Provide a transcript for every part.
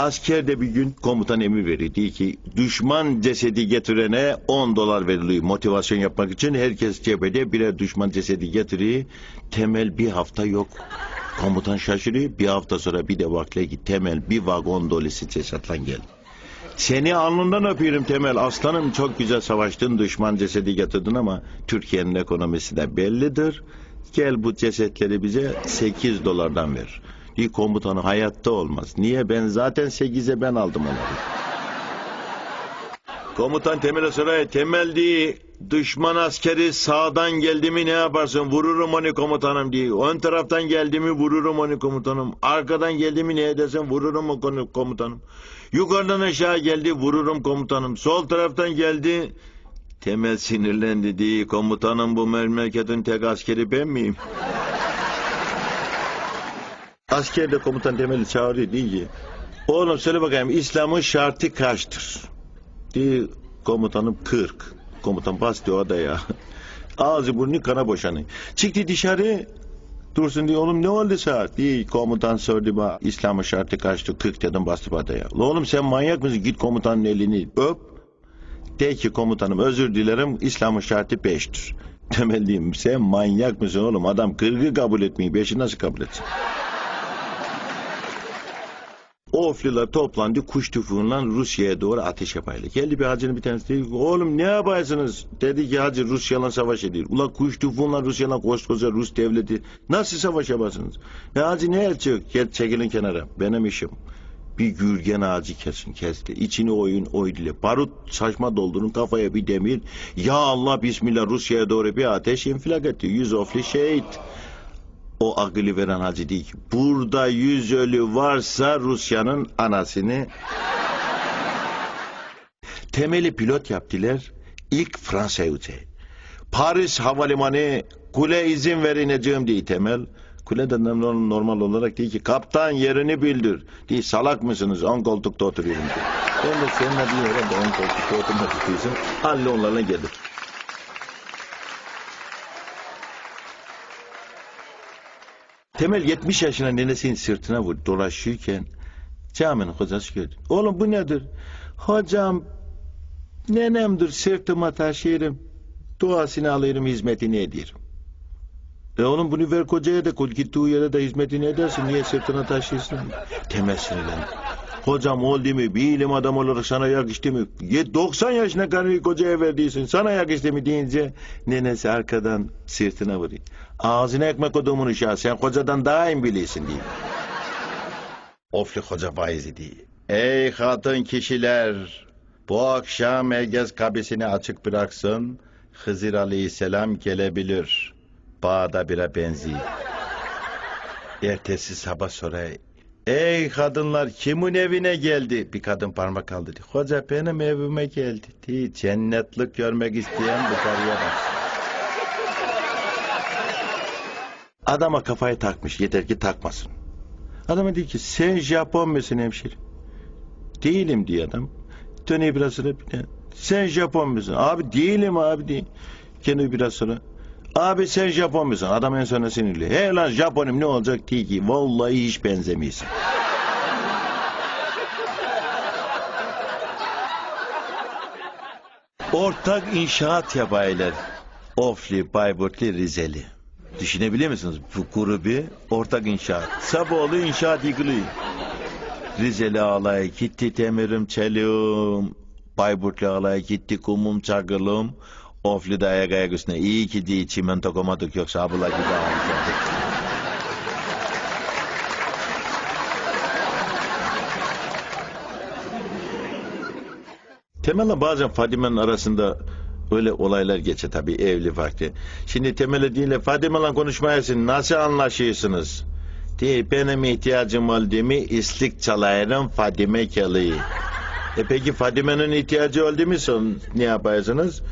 Askerde bir gün komutan emir. Diyor ki düşman cesedi getirene 10 dolar veriliyor. Motivasyon yapmak için herkes cephede birer düşman cesedi getiriyor. Temel bir hafta yok. Komutan şaşırıyor. Bir hafta sonra bir de vakle ki Temel bir vagon dolusu cesetle geldi. Seni alnından öpüyorum Temel. Aslanım çok güzel savaştın. Düşman cesedi getirdin ama Türkiye'nin ekonomisi de bellidir. Gel bu cesetleri bize 8 dolardan ver. Bir komutanı hayatta olmaz. Niye? Ben zaten 8'e ben aldım onları. Komutan Temel'e soruyor. Temel diye düşman askeri sağdan geldi mi ne yaparsın? Vururum onu komutanım diye. Ön taraftan geldi mi vururum onu komutanım. Arkadan geldi mi ne edersen vururum onu komutanım. Yukarıdan aşağı geldi vururum komutanım. Sol taraftan geldi. Temel sinirlendi diye komutanım bu memleketin tek askeri ben miyim? Askerde komutan Temel'i çağırıyor diye ki oğlum söyle bakayım İslam'ın şartı kaçtır? Diye komutanım 40. Komutan bastı odaya. Ağzı burnu kana boşanıyor. Çıktı dışarı Dursun diye oğlum ne oldu saat? Diye komutan sordu bana İslam'ın şartı kaçtı? 40 dedim bastı. La oğlum sen manyak mısın? Git komutanın elini öp. De ki komutanım özür dilerim İslam'ın şartı 5'tir. Temel diyeyim sen manyak mısın oğlum? Adam 40'ı kabul etmiyor. 5'i nasıl kabul etsin? Ofliler toplandı kuş tüfeğiyle Rusya'ya doğru ateş yapayla. Geldi bir hacının bir tanesi dedi oğlum ne yaparsınız? Dedi ki hacı Rusya'yla savaş ediyor. Ula kuş tüfeğiyle Rusya'yla koskoca Rus devleti nasıl savaş yaparsınız? Ya hacı ne yapacak? Gel çekilin kenara benim işim. Bir gürgen ağacı kesin kesti. İçini oyun oydu. Barut saçma doldurun kafaya bir demir. Ya Allah bismillah Rusya'ya doğru bir ateş infilak etti. Yüz ofli şehit. O akıllı veren hacı değil. Burada yüz ölü varsa Rusya'nın anasını... Temeli pilot yaptılar. İlk Fransa'ya. Paris havalimanı kule izin verineceğim diye temel. Kule de normal olarak değil ki kaptan yerini bildir. Diye salak mısınız? On koltukta oturuyorum diye. Ben de seninle yere de on koltukta oturmak istiyorsun. Halle onlarla gelir. Temel 70 yaşına nenesinin sırtına vur dolaşırken caminin hocası gördü. Oğlum bu nedir? Hocam nenemdir sırtıma taşırım. Duasını alırım hizmetini ederim. E oğlum bunu ver kocaya da gittiği yere de hizmetini edersin. Niye sırtına taşıyorsun? Temel sinirlendi. Hocam oldu mu? Bir ilim adam olarak sana yakıştı mı? Ye- 90 yaşına karıyı kocaya verdiysin. Sana yakıştı mı deyince nenesi arkadan sırtına vuruyor. Ağzına ekmek kodumun uşağı. Sen kocadan daha iyi biliyorsun diye. Ofli hoca vaizi diye. Ey hatun kişiler! Bu akşam herkes kabisini açık bıraksın. Hızır Aleyhisselam gelebilir. Bağda bire benziyor. Ertesi sabah sonra Ey kadınlar kimin evine geldi? Bir kadın parmak kaldırdı. Hoca benim evime geldi. Di, cennetlik görmek isteyen bu karıya bak. Adama kafayı takmış. Yeter ki takmasın. Adama diyor ki sen Japon musun hemşire? Değilim diyor adam. Dönüyor biraz sonra. Sen Japon musun? Abi değilim abi değil. Kendi biraz sonra. Abi sen Japon musun? Adam en sonunda sinirli. He lan Japonum ne olacak diye ki. Vallahi hiç benzemiyorsun. Ortak inşaat yapaylar. Ofli, Bayburtlu, Rizeli. Düşünebiliyor musunuz? Bu grubu ortak inşaat. Saboğlu inşaat yıkılıyor. Rizeli ağlaya gitti temirim çeliğim. Bayburtlu ağlaya gitti kumum çakılım. De ayak üstüne. İyi ki değil çimento komadık yoksa abla gibi. Temel'le bazen Fadime'nin arasında öyle olaylar geçe tabii evli vakti. Şimdi Temel'e değil Fadime'le konuşmayasın nasıl anlaşıyorsunuz? Diye benim ihtiyacım oldu mu islik çalayırım Fadime geliyor. E peki Fadime'nin ihtiyacı oldu mu son ne yaparsınız?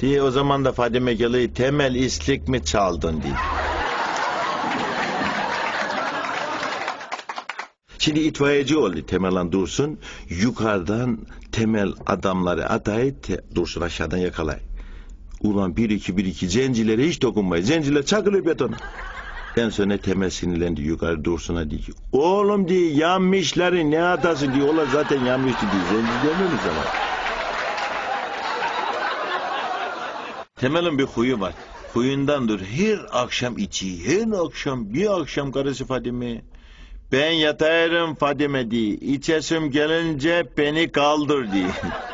Diye o zaman da Fadime geliyor temel islik mi çaldın diye. Şimdi itfaiyeci oldu Temel'an Dursun. Yukarıdan Temel adamları atayı te, Dursun aşağıdan yakalay. Ulan bir iki bir iki zencilere hiç dokunmayın. Zenciler çakılıyor betona. En sonra Temel sinirlendi yukarı Dursun'a diyor ki oğlum diye yanmışları ne atası diyor. Onlar zaten yanmıştı diyor. Zenci demiyor mu Temel'in bir huyu var. Huyundandır. Her akşam içi, her akşam bir akşam karısı Fadime. Ben yatarım Fadime diye. İçesim gelince beni kaldır diye.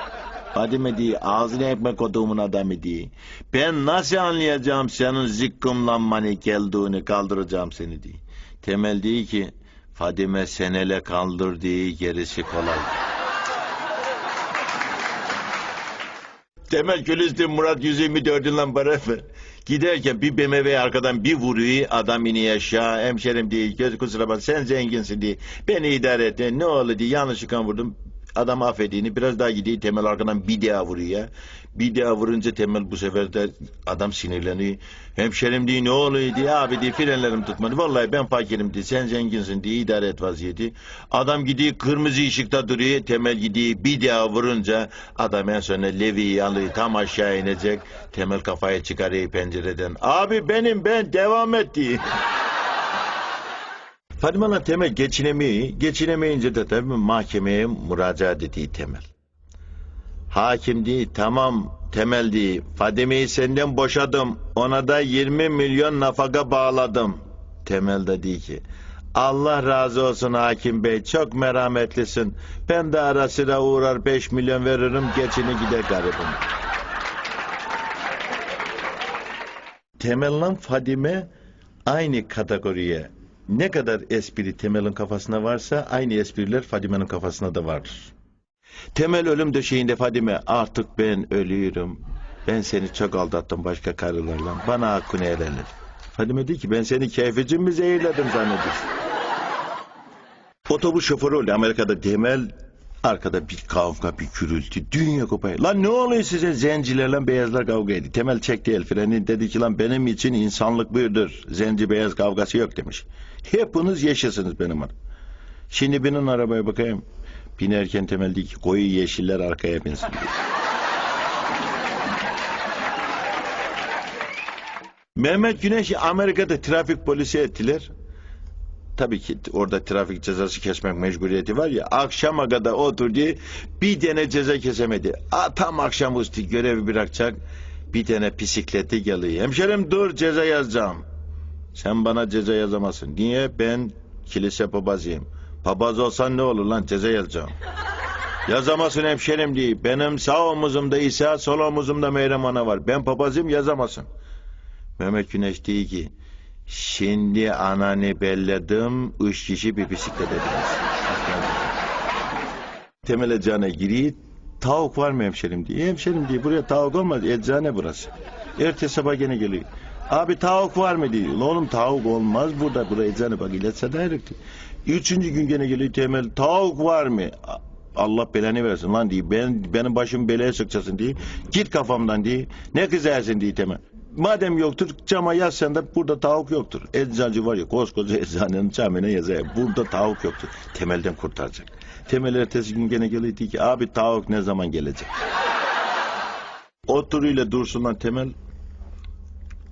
Fadime diye ağzına ekmek koduğumun adamı diye. Ben nasıl anlayacağım senin zıkkımlanmanı geldiğini kaldıracağım seni diye. Temel diye ki Fadime senele kaldır diye gerisi kolay. Temel Gülistin Murat 124'ün lan ver. Giderken bir BMW arkadan bir vuruyor adam iniyor aşağı. Hemşerim diye göz kusura bak sen zenginsin diye beni idare et. Ne oldu diye yanlışlıkla vurdum adam affediğini biraz daha gidiyor Temel arkadan bir daha vuruyor ya. Bir daha vurunca Temel bu sefer de adam sinirleniyor. Hemşerim diye ne oluyor diye abi diye frenlerim tutmadı. Vallahi ben fakirim diye sen zenginsin diye idare et vaziyeti. Adam gidiyor kırmızı ışıkta duruyor. Temel gidiyor bir daha vurunca adam en sonunda Levi'yi alıyor tam aşağı inecek. Temel kafayı çıkarıyor pencereden. Abi benim ben devam et diye. Fadime'yle Temel geçinemeyi, geçinemeyince de tabii mahkemeye müracaat ettiği Temel. Hakim değil, tamam Temel değil, Fadime'yi senden boşadım, ona da 20 milyon nafaka bağladım. Temel de değil ki, Allah razı olsun hakim bey, çok merhametlisin. Ben de ara sıra uğrar 5 milyon veririm, geçini gider garibim. Temel'le Fadime aynı kategoriye ne kadar espri Temel'in kafasına varsa aynı espriler Fadime'nin kafasına da vardır. Temel ölüm döşeğinde Fadime artık ben ölüyorum. Ben seni çok aldattım başka karılarla. Bana hakkını helal et. Fadime diyor ki ben seni keyficin mi zehirledim zannediyorsun. Otobüs şoförü oldu Amerika'da Temel Arkada bir kavga, bir gürültü, dünya kopayı. Lan ne oluyor size zencilerle beyazlar kavga ediyor. Temel çekti el freni dedi ki lan benim için insanlık buyurdur. Zenci beyaz kavgası yok demiş. Hepiniz yaşasınız benim adım. Şimdi binin arabaya bakayım. Binerken Temel dedi ki koyu yeşiller arkaya binsin. Mehmet Güneş'i Amerika'da trafik polisi ettiler. Tabii ki orada trafik cezası kesmek mecburiyeti var ya. Akşama kadar oturdu bir tane ceza kesemedi. A, tam akşamüstü görevi bırakacak bir tane bisikleti geliyor. Hemşerim dur ceza yazacağım. Sen bana ceza yazamazsın. Niye? Ben kilise papazıyım. Papaz olsan ne olur lan ceza yazacağım. Yazamazsın hemşerim diye. Benim sağ omuzumda İsa, sol omuzumda Meryem Ana var. Ben papazıyım yazamazsın. Mehmet Güneş diyor ki Şimdi ananı belledim, üç kişi bir bisiklete binsin. Temel eczane giriyor, tavuk var mı hemşerim diye. Hemşerim diye buraya tavuk olmaz, eczane burası. Ertesi sabah gene geliyor. Abi tavuk var mı diyor. Oğlum tavuk olmaz burada, buraya eczane bak ilaç sadayırık diyor. Üçüncü gün gene geliyor Temel, tavuk var mı? Allah belanı versin lan diye. Ben, benim başım belaya sıkacaksın diye. Git kafamdan diye. Ne kızarsın diye Temel. Madem yoktur cama yaz sen de burada tavuk yoktur. Eczacı var ya koskoca eczanenin camine yazıyor. Burada tavuk yoktur. Temelden kurtaracak. Temel ertesi gün gene geliyor diyor ki abi tavuk ne zaman gelecek? Oturuyla Dursun'la Temel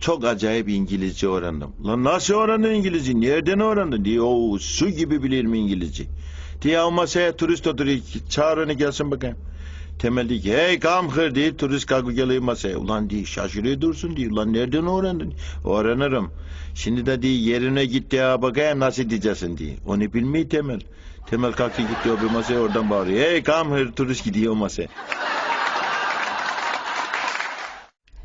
çok acayip İngilizce öğrendim. Lan nasıl öğrendin İngilizce? Nereden öğrendin? Diye o su gibi bilirim İngilizce. Diye o masaya turist oturuyor. Çağır onu gelsin bakayım. Temel diyor ki hey come here diye turist kalkıp geliyor masaya. Ulan diye şaşırıyor dursun diye. Ulan nereden öğrendin? Öğrenirim. Şimdi de diye yerine gitti ya bakayım nasıl diyeceksin diye. Onu bilmiyor Temel. Temel kalktı gitti o bir masaya oradan bağırıyor. Hey come here turist gidiyor masaya.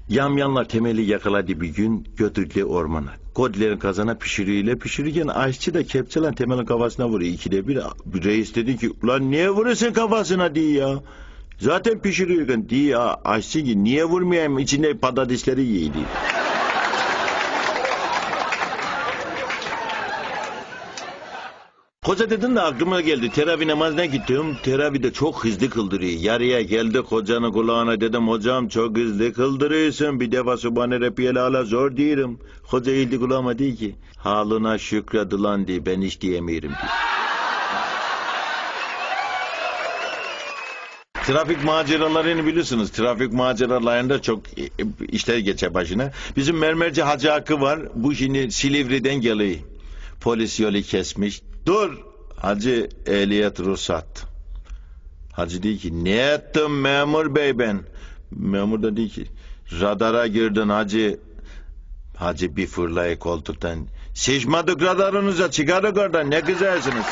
Yamyanlar temeli yakaladı bir gün götürdüler ormana. Kodilerin kazana pişiriyle pişirirken aşçı da kepçeyle temelin kafasına vuruyor. İkide bir reis dedi ki ulan niye vuruyorsun kafasına diye ya. Zaten pişiriyorken diye ya aşçı ki niye vurmayayım içinde patatesleri yiydi. Koca dedin de aklıma geldi. Teravih namazına gittim. Teravihde çok hızlı kıldırıyor. Yarıya geldi kocanın kulağına dedim hocam çok hızlı kıldırıyorsun. Bir defa subhane rabbiyel ala zor diyorum. Hoca eğildi kulağıma diyor ki halına şükredi lan diye ben hiç diyemiyorum diye. Trafik maceralarını bilirsiniz. Trafik maceralarında çok işler geçer başına. Bizim mermerci Hacı Hakkı var. Bu şimdi Silivri'den geliyor. Polis yolu kesmiş. Dur. Hacı ehliyet ruhsat. Hacı diyor ki ne ettim memur bey ben? Memur da diyor ki radara girdin hacı. Hacı bir fırlayı koltuktan. Şişmadık radarınıza çıkarık oradan ne güzelsiniz.